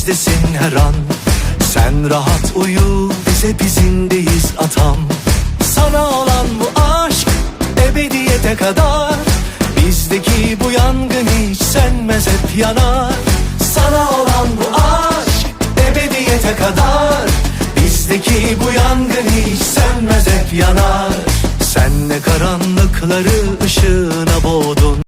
bizdesin her an. Sen rahat uyu biz hep izindeyiz atam. Sana olan bu aşk ebediyete kadar. Bizdeki bu yangın hiç sönmez hep yanar. Sana olan bu aşk ebediyete kadar. Bizdeki bu yangın hiç sönmez hep yanar. Sen ne karanlıkları ışığına boğdun.